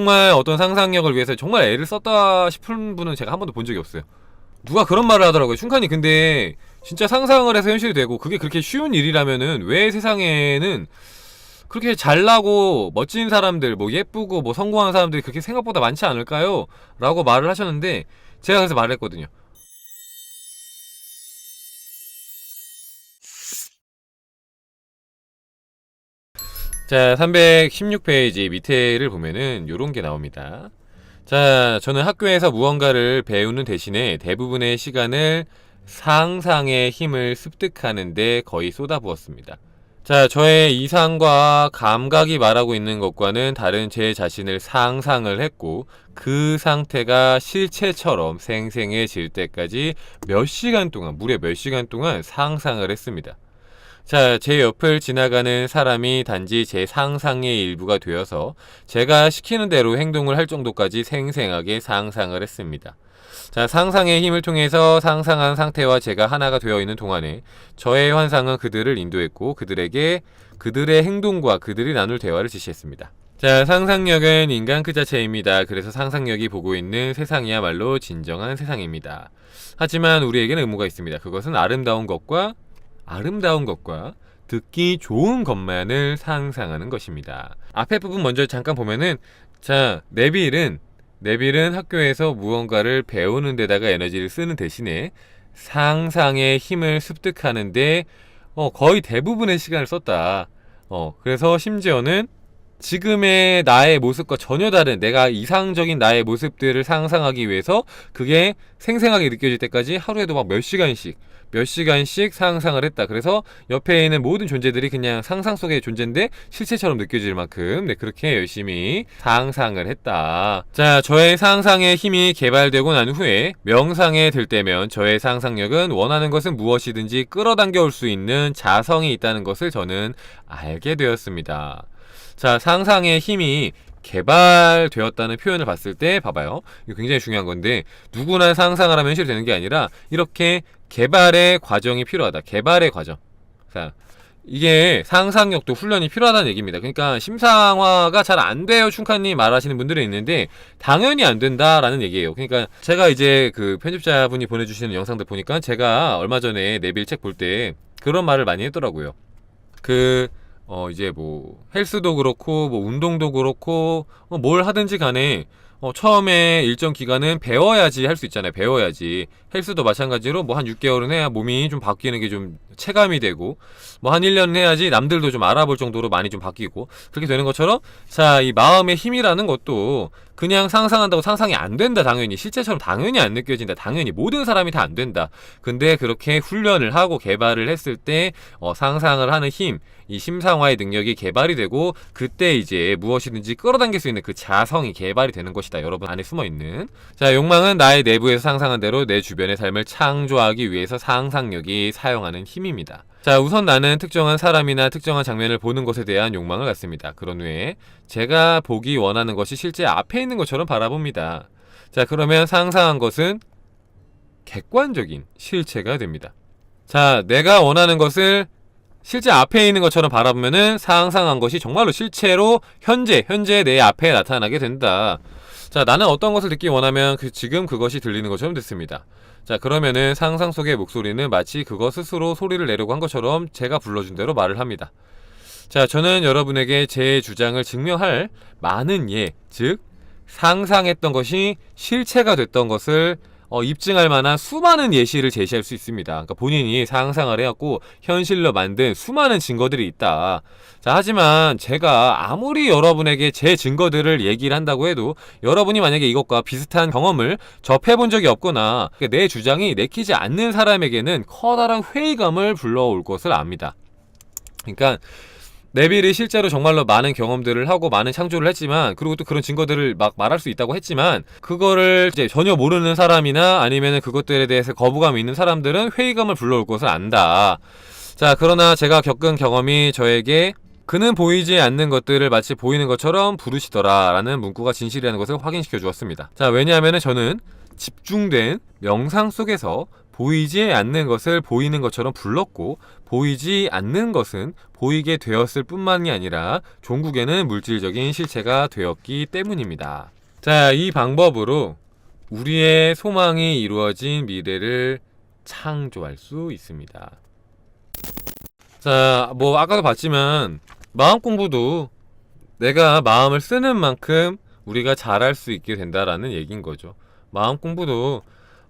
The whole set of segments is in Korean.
정말 어떤 상상력을 위해서 정말 애를 썼다 싶은 분은 제가 한 번도 본 적이 없어요. 누가 그런 말을 하더라고요. 춘칸이 근데 진짜 상상을 해서 현실이 되고 그게 그렇게 쉬운 일이라면은 왜 세상에는 그렇게 잘나고 멋진 사람들, 뭐 예쁘고 뭐 성공한 사람들이 그렇게 생각보다 많지 않을까요? 라고 말을 하셨는데 제가 그래서 말을 했거든요. 자, 316페이지 밑에를 보면은 요런 게 나옵니다. 자, 저는 학교에서 무언가를 배우는 대신에 대부분의 시간을 상상의 힘을 습득하는데 거의 쏟아부었습니다. 자, 저의 이상과 감각이 말하고 있는 것과는 다른 제 자신을 상상을 했고, 그 상태가 실체처럼 생생해질 때까지 몇 시간 동안, 무려 몇 시간 동안 상상을 했습니다. 자, 제 옆을 지나가는 사람이 단지 제 상상의 일부가 되어서 제가 시키는 대로 행동을 할 정도까지 생생하게 상상을 했습니다. 자, 상상의 힘을 통해서 상상한 상태와 제가 하나가 되어 있는 동안에 저의 환상은 그들을 인도했고 그들에게 그들의 행동과 그들이 나눌 대화를 지시했습니다. 자, 상상력은 인간 그 자체입니다. 그래서 상상력이 보고 있는 세상이야말로 진정한 세상입니다. 하지만 우리에게는 의무가 있습니다. 그것은 아름다운 것과 아름다운 것과 듣기 좋은 것만을 상상하는 것입니다. 앞에 부분 먼저 잠깐 보면은 자 네빌은 네빌은 학교에서 무언가를 배우는 데다가 에너지를 쓰는 대신에 상상의 힘을 습득하는데 어, 거의 대부분의 시간을 썼다. 어, 그래서 심지어는 지금의 나의 모습과 전혀 다른 내가 이상적인 나의 모습들을 상상하기 위해서 그게 생생하게 느껴질 때까지 하루에도 막 몇 시간씩 몇 시간씩 상상을 했다. 그래서 옆에 있는 모든 존재들이 그냥 상상 속의 존재인데 실체처럼 느껴질 만큼 네, 그렇게 열심히 상상을 했다. 자, 저의 상상의 힘이 개발되고 난 후에 명상에 들 때면 저의 상상력은 원하는 것은 무엇이든지 끌어당겨 올 수 있는 자성이 있다는 것을 저는 알게 되었습니다. 자, 상상의 힘이 개발되었다는 표현을 봤을 때 봐봐요. 이거 굉장히 중요한 건데 누구나 상상을 하면 현실이 되는 게 아니라 이렇게 개발의 과정이 필요하다. 개발의 과정. 자, 이게 상상력도 훈련이 필요하다는 얘기입니다. 그러니까 심상화가 잘 안 돼요, 춘카님 말하시는 분들이 있는데 당연히 안 된다라는 얘기예요. 그러니까 제가 이제 그 편집자분이 보내주시는 영상들 보니까 제가 얼마 전에 내빌 책 볼 때 그런 말을 많이 했더라고요. 그 어 이제 뭐 헬스도 그렇고 뭐 운동도 그렇고 어, 뭘 하든지 간에 어, 처음에 일정 기간은 배워야지 할 수 있잖아요. 배워야지. 헬스도 마찬가지로 뭐 한 6개월은 해야 몸이 좀 바뀌는 게 좀 체감이 되고 뭐 한 1년 해야지 남들도 좀 알아볼 정도로 많이 좀 바뀌고 그렇게 되는 것처럼 자, 이 마음의 힘이라는 것도 그냥 상상한다고 상상이 안 된다 당연히 실제처럼 당연히 안 느껴진다 당연히 모든 사람이 다 안 된다 근데 그렇게 훈련을 하고 개발을 했을 때 어, 상상을 하는 힘 이 심상화의 능력이 개발이 되고 그때 이제 무엇이든지 끌어당길 수 있는 그 자성이 개발이 되는 것이다. 여러분 안에 숨어 있는. 자 욕망은 나의 내부에서 상상한 대로 내 주변의 삶을 창조하기 위해서 상상력이 사용하는 힘입니다. 자 우선 나는 특정한 사람이나 특정한 장면을 보는 것에 대한 욕망을 갖습니다. 그런 후에 제가 보기 원하는 것이 실제 앞에 있는 것처럼 바라봅니다. 자 그러면 상상한 것은 객관적인 실체가 됩니다. 자 내가 원하는 것을 실제 앞에 있는 것처럼 바라보면은 상상한 것이 정말로 실체로 현재 현재 내 앞에 나타나게 된다. 자, 나는 어떤 것을 듣기 원하면 그 지금 그것이 들리는 것처럼 듣습니다. 자, 그러면은 상상 속의 목소리는 마치 그것 스스로 소리를 내려고 한 것처럼 제가 불러준 대로 말을 합니다. 자, 저는 여러분에게 제 주장을 증명할 많은 예, 즉 상상했던 것이 실체가 됐던 것을 어, 입증할 만한 수많은 예시를 제시할 수 있습니다. 그러니까 본인이 상상을 해갖고 현실로 만든 수많은 증거들이 있다. 자, 하지만 제가 아무리 여러분에게 제 증거들을 얘기를 한다고 해도 여러분이 만약에 이것과 비슷한 경험을 접해본 적이 없거나 내 주장이 내키지 않는 사람에게는 커다란 회의감을 불러올 것을 압니다. 그러니까 네빌이 실제로 정말로 많은 경험들을 하고 많은 창조를 했지만 그리고 또 그런 증거들을 막 말할 수 있다고 했지만 그거를 이제 전혀 모르는 사람이나 아니면 그것들에 대해서 거부감이 있는 사람들은 회의감을 불러올 것을 안다. 자 그러나 제가 겪은 경험이 저에게 그는 보이지 않는 것들을 마치 보이는 것처럼 부르시더라 라는 문구가 진실이라는 것을 확인시켜 주었습니다. 자 왜냐하면 저는 집중된 명상 속에서 보이지 않는 것을 보이는 것처럼 불렀고 보이지 않는 것은 보이게 되었을 뿐만이 아니라 종국에는 물질적인 실체가 되었기 때문입니다. 자, 이 방법으로 우리의 소망이 이루어진 미래를 창조할 수 있습니다. 자, 뭐 아까도 봤지만 마음 공부도 내가 마음을 쓰는 만큼 우리가 잘할 수 있게 된다라는 얘기인 거죠. 마음 공부도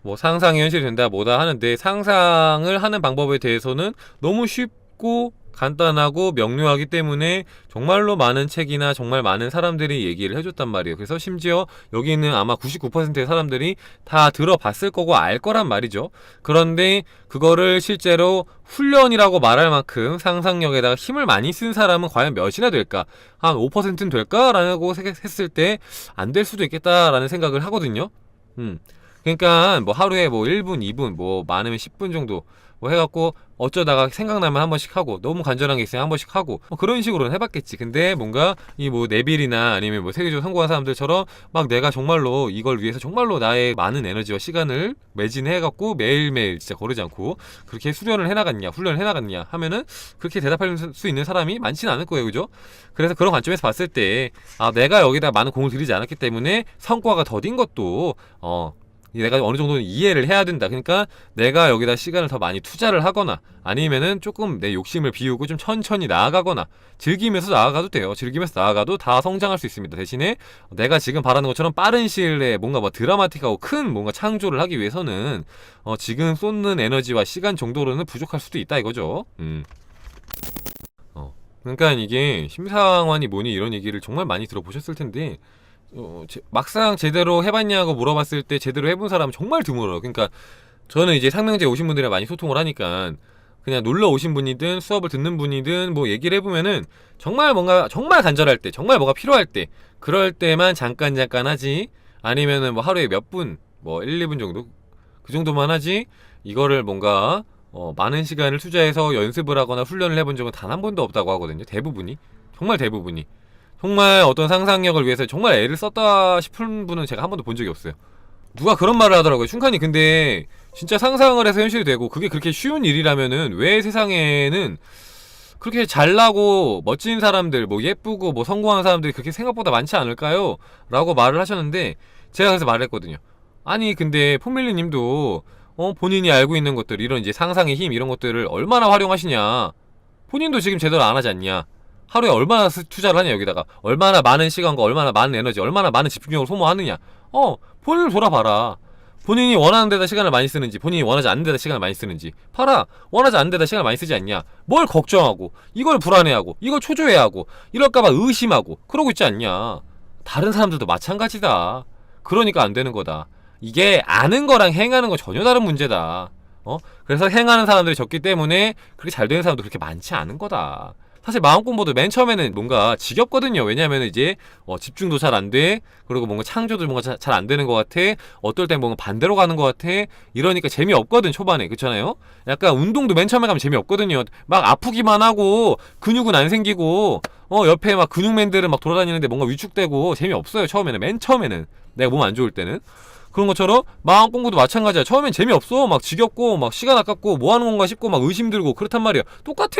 뭐 상상이 현실이 된다 뭐다 하는데 상상을 하는 방법에 대해서는 너무 쉽고 간단하고 명료하기 때문에 정말로 많은 책이나 정말 많은 사람들이 얘기를 해줬단 말이에요. 그래서 심지어 여기 있는 아마 99%의 사람들이 다 들어봤을 거고 알 거란 말이죠. 그런데 그거를 실제로 훈련이라고 말할 만큼 상상력에다가 힘을 많이 쓴 사람은 과연 몇이나 될까? 한 5%는 될까라고 생각했을 때 안 될 수도 있겠다라는 생각을 하거든요. 음. 그러니까 뭐 하루에 뭐 1분, 2분, 뭐 많으면 10분 정도 뭐 해갖고 어쩌다가 생각나면 한 번씩 하고 너무 간절한 게 있으면 한 번씩 하고 뭐 그런 식으로는 해봤겠지. 근데 뭔가 이 뭐 네빌이나 아니면 뭐 세계적으로 성공한 사람들처럼 막 내가 정말로 이걸 위해서 정말로 나의 많은 에너지와 시간을 매진해갖고 매일매일 진짜 거르지 않고 그렇게 수련을 해나갔냐, 훈련을 해나갔냐 하면은 그렇게 대답할 수 있는 사람이 많지는 않을 거예요, 그죠? 그래서 그런 관점에서 봤을 때 아, 내가 여기다 많은 공을 들이지 않았기 때문에 성과가 더딘 것도 어 내가 어느 정도는 이해를 해야 된다. 그러니까 내가 여기다 시간을 더 많이 투자를 하거나 아니면은 조금 내 욕심을 비우고 좀 천천히 나아가거나 즐기면서 나아가도 돼요. 즐기면서 나아가도 다 성장할 수 있습니다. 대신에 내가 지금 바라는 것처럼 빠른 시일 내에 뭔가 뭐 드라마틱하고 큰 뭔가 창조를 하기 위해서는 어 지금 쏟는 에너지와 시간 정도로는 부족할 수도 있다 이거죠. 음. 어. 그러니까 이게 심상환이 뭐니 이런 얘기를 정말 많이 들어보셨을 텐데 어, 제- 막상 제대로 해봤냐고 물어봤을 때 제대로 해본 사람은 정말 드물어요. 그러니까 저는 이제 상명제 오신 분들이랑 많이 소통을 하니까 그냥 놀러 오신 분이든 수업을 듣는 분이든 뭐 얘기를 해보면은 정말 뭔가 정말 간절할 때 정말 뭐가 필요할 때 그럴 때만 잠깐 잠깐 하지 아니면은 뭐 하루에 몇 분 뭐 1, 2분 정도 그 정도만 하지 이거를 뭔가 어, 많은 시간을 투자해서 연습을 하거나 훈련을 해본 적은 단 한 번도 없다고 하거든요. 대부분이 정말 대부분이 정말 어떤 상상력을 위해서 정말 애를 썼다 싶은 분은 제가 한 번도 본 적이 없어요. 누가 그런 말을 하더라고요. 춘칸이 근데 진짜 상상을 해서 현실이 되고 그게 그렇게 쉬운 일이라면은 왜 세상에는 그렇게 잘나고 멋진 사람들 뭐 예쁘고 뭐 성공한 사람들이 그렇게 생각보다 많지 않을까요? 라고 말을 하셨는데 제가 그래서 말했거든요. 아니 근데 포밀리 님도 어 본인이 알고 있는 것들 이런 이제 상상의 힘 이런 것들을 얼마나 활용하시냐. 본인도 지금 제대로 안 하지 않냐. 하루에 얼마나 스- 투자를 하냐 여기다가. 얼마나 많은 시간과 얼마나 많은 에너지 얼마나 많은 집중력을 소모하느냐. 어 본인을 돌아봐라. 본인이 원하는 데다 시간을 많이 쓰는지 본인이 원하지 않는 데다 시간을 많이 쓰는지 봐라. 원하지 않는 데다 시간을 많이 쓰지 않냐. 뭘 걱정하고 이걸 불안해하고 이걸 초조해하고 이럴까봐 의심하고 그러고 있지 않냐. 다른 사람들도 마찬가지다. 그러니까 안 되는 거다. 이게 아는 거랑 행하는 건 전혀 다른 문제다. 어? 그래서 행하는 사람들이 적기 때문에 그렇게 잘 되는 사람도 그렇게 많지 않은 거다 사실 마음 공부도 맨 처음에는 뭔가 지겹거든요. 왜냐하면 이제 어, 집중도 잘 안 돼. 그리고 뭔가 창조도 뭔가 잘 안 되는 것 같아. 어떨 땐 뭔가 반대로 가는 것 같아. 이러니까 재미없거든 초반에 그렇잖아요. 약간 운동도 맨 처음에 가면 재미없거든요. 막 아프기만 하고 근육은 안 생기고 어 옆에 막 근육맨들은 막 돌아다니는데 뭔가 위축되고 재미없어요. 처음에는 맨 처음에는 내가 몸 안 좋을 때는. 그런 것처럼 마음 공부도 마찬가지야. 처음엔 재미없어. 막 지겹고 막 시간 아깝고 뭐 하는 건가 싶고 막 의심 들고 그렇단 말이야. 똑같아.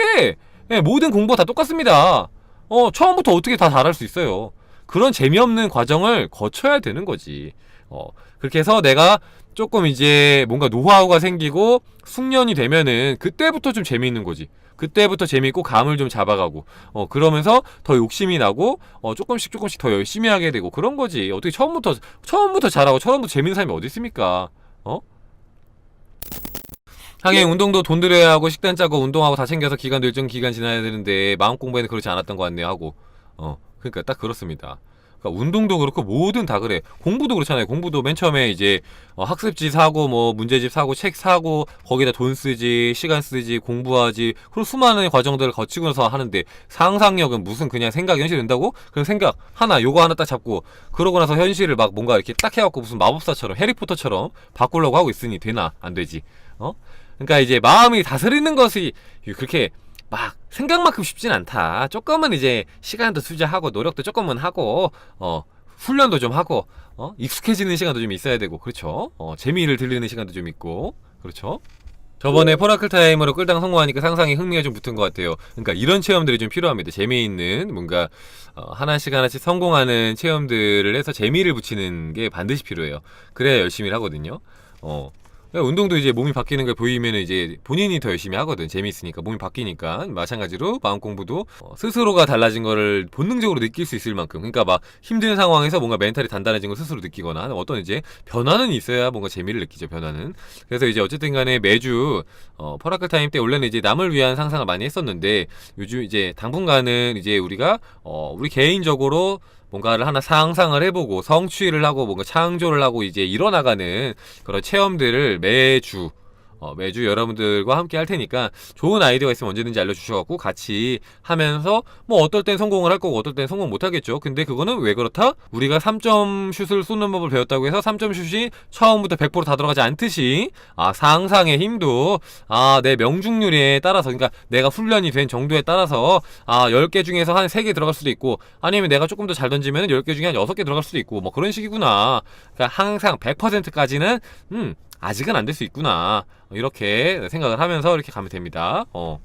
예, 모든 공부가 다 똑같습니다. 어, 처음부터 어떻게 다 잘할 수 있어요. 그런 재미없는 과정을 거쳐야 되는 거지. 어, 그렇게 해서 내가 조금 이제 뭔가 노하우가 생기고 숙련이 되면은 그때부터 좀 재미있는 거지. 그때부터 재미있고 감을 좀 잡아가고 어 그러면서 더 욕심이 나고 어 조금씩 조금씩 더 열심히 하게 되고 그런 거지 어떻게 처음부터 처음부터 잘하고 처음부터 재밌는 사람이 어디 있습니까 어 하긴 운동도 돈 들여야 하고 식단 짜고 운동하고 다 챙겨서 기간도 일정 기간 지나야 되는데 마음 공부에는 그렇지 않았던 것 같네요 하고 어 그러니까 딱 그렇습니다. 그러니까 운동도 그렇고 뭐든 다 그래. 공부도 그렇잖아요. 공부도 맨 처음에 이제 어, 학습지 사고 뭐 문제집 사고 책 사고 거기다 돈 쓰지 시간 쓰지 공부하지 그런 수많은 과정들을 거치고 나서 하는데 상상력은 무슨 그냥 생각이 현실이 된다고? 그런 생각 하나 요거 하나 딱 잡고 그러고 나서 현실을 막 뭔가 이렇게 딱 해갖고 무슨 마법사처럼 해리포터처럼 바꾸려고 하고 있으니 되나 안 되지 어? 그러니까 이제 마음이 다스리는 것이 그렇게 막 생각만큼 쉽진 않다. 조금은 이제 시간도 투자하고 노력도 조금은 하고 어 훈련도 좀 하고 어 익숙해지는 시간도 좀 있어야 되고 그렇죠. 어 재미를 들리는 시간도 좀 있고 그렇죠. 저번에 포라클 타임으로 끌당 성공하니까 상상이 흥미가 좀 붙은 것 같아요. 그러니까 이런 체험들이 좀 필요합니다. 재미있는 뭔가 어, 하나씩 하나씩 성공하는 체험들을 해서 재미를 붙이는 게 반드시 필요해요. 그래야 열심히 하거든요. 어. 그러니까 운동도 이제 몸이 바뀌는 걸 보이면 이제 본인이 더 열심히 하거든. 재미있으니까 몸이 바뀌니까 마찬가지로 마음 공부도 어, 스스로가 달라진 거를 본능적으로 느낄 수 있을 만큼 그러니까 막 힘든 상황에서 뭔가 멘탈이 단단해진 걸 스스로 느끼거나 어떤 이제 변화는 있어야 뭔가 재미를 느끼죠. 변화는. 그래서 이제 어쨌든 간에 매주 어, 퍼라클 타임 때 원래는 이제 남을 위한 상상을 많이 했었는데 요즘 이제 당분간은 이제 우리가 어, 우리 개인적으로 뭔가를 하나 상상을 해보고 성취를 하고 뭔가 창조를 하고 이제 일어나가는 그런 체험들을 매주 어, 매주 여러분들과 함께 할 테니까 좋은 아이디어가 있으면 언제든지 알려주셔갖고 같이 하면서 뭐 어떨 땐 성공을 할 거고 어떨 땐 성공 못 하겠죠. 근데 그거는 왜 그렇다? 우리가 3점 슛을 쏘는 법을 배웠다고 해서 3점 슛이 처음부터 100%다 들어가지 않듯이 아 상상의 힘도 아 내 명중률에 따라서 그러니까 내가 훈련이 된 정도에 따라서 아 10개 중에서 한 3개 들어갈 수도 있고 아니면 내가 조금 더 잘 던지면 10개 중에 한 6개 들어갈 수도 있고 뭐 그런 식이구나. 그러니까 항상 100%까지는 음 아직은 안 될 수 있구나 이렇게 생각을 하면서 이렇게 가면 됩니다. 어.